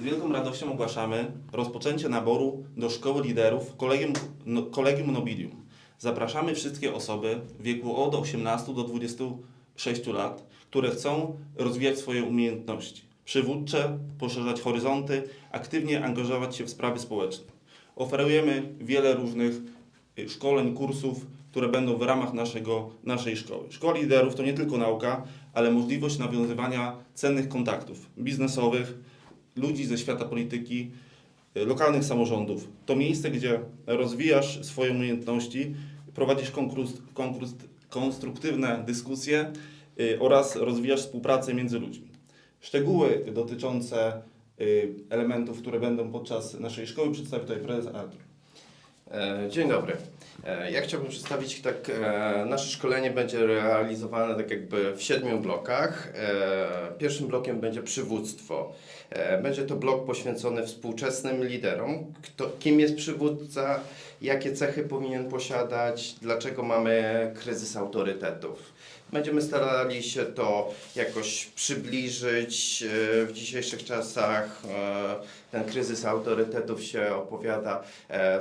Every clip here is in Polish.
Z wielką radością ogłaszamy rozpoczęcie naboru do Szkoły Liderów Kolegium, no, Kolegium Nobilium. Zapraszamy wszystkie osoby w wieku od 18 do 26 lat, które chcą rozwijać swoje umiejętności przywódcze, poszerzać horyzonty, aktywnie angażować się w sprawy społeczne. Oferujemy wiele różnych y, szkoleń, kursów, które będą w ramach naszego, naszej szkoły. Szkoła liderów to nie tylko nauka, ale możliwość nawiązywania cennych kontaktów biznesowych, ludzi ze świata polityki, y, lokalnych samorządów. To miejsce, gdzie rozwijasz swoje umiejętności, prowadzisz konkurs, konkurs, konstruktywne dyskusje y, oraz rozwijasz współpracę między ludźmi. Szczegóły dotyczące y, elementów, które będą podczas naszej szkoły przedstawi tutaj prezes Artur. E, Dzień dobry. E, Ja chciałbym przedstawić tak, e, nasze szkolenie będzie realizowane tak jakby w siedmiu blokach. Pierwszym blokiem będzie przywództwo. Będzie to blok poświęcony współczesnym liderom. Kto, kim jest przywódca, jakie cechy powinien posiadać, dlaczego mamy kryzys autorytetów. Będziemy starali się to jakoś przybliżyć w dzisiejszych czasach. Ten kryzys autorytetów się opowiada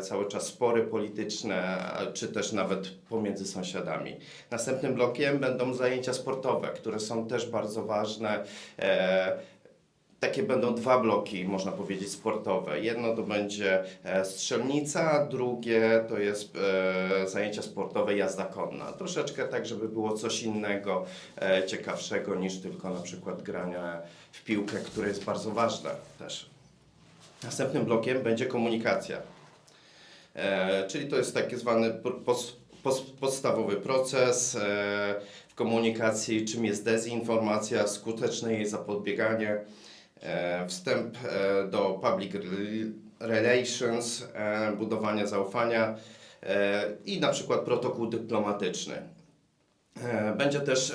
cały czas spory polityczne, czy też nawet pomiędzy sąsiadami. Następnym blokiem będą zajęcia sportowe, które są też bardzo ważne. E, Takie będą dwa bloki, można powiedzieć, sportowe. Jedno to będzie e, strzelnica, drugie to jest e, zajęcia sportowe jazda konna. Troszeczkę tak, żeby było coś innego, ciekawszego niż tylko na przykład grania w piłkę, które jest bardzo ważne też. Następnym blokiem będzie komunikacja. E, czyli to jest taki zwany podstawowy proces e, w komunikacji, czym jest dezinformacja, skuteczne jej zapobieganie, e, wstęp do public rel- relations, budowanie zaufania i na przykład protokół dyplomatyczny. Będzie też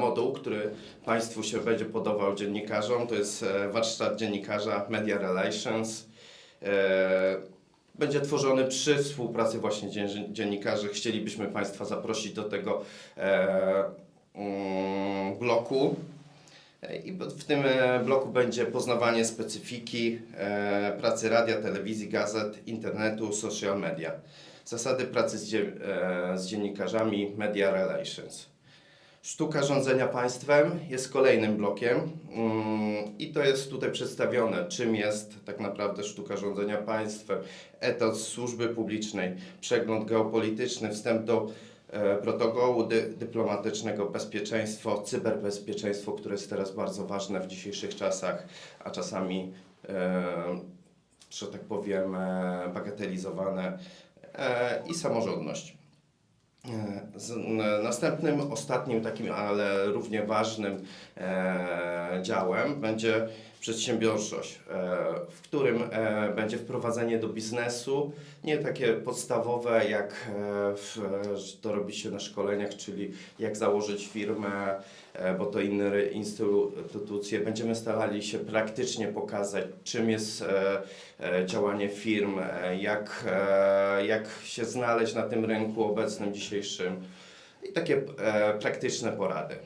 moduł, który Państwu się będzie podobał dziennikarzom. To jest warsztat dziennikarza Media Relations. Będzie tworzony przy współpracy właśnie dzien- dziennikarzy. Chcielibyśmy Państwa zaprosić do tego e, mm, bloku. E, I w tym e, bloku będzie poznawanie specyfiki pracy radia, telewizji, gazet, internetu, social media. Zasady pracy z, z dziennikarzami, media relations. Sztuka rządzenia państwem jest kolejnym blokiem mm, i to jest tutaj przedstawione, czym jest tak naprawdę sztuka rządzenia państwem, etat służby publicznej, przegląd geopolityczny, wstęp do e, protokołu dy, dyplomatycznego, bezpieczeństwo, cyberbezpieczeństwo, które jest teraz bardzo ważne w dzisiejszych czasach, a czasami, e, że tak powiem, e, bagatelizowane e, i samorządność. Następnym, ostatnim takim, ale równie ważnym e, działem będzie przedsiębiorczość, e, w którym e, będzie wprowadzenie do biznesu, nie takie podstawowe jak e, to robi się na szkoleniach, czyli jak założyć firmę, bo to inne instytucje. Będziemy starali się praktycznie pokazać, czym jest działanie firm, jak, jak się znaleźć na tym rynku obecnym, dzisiejszym i takie praktyczne porady.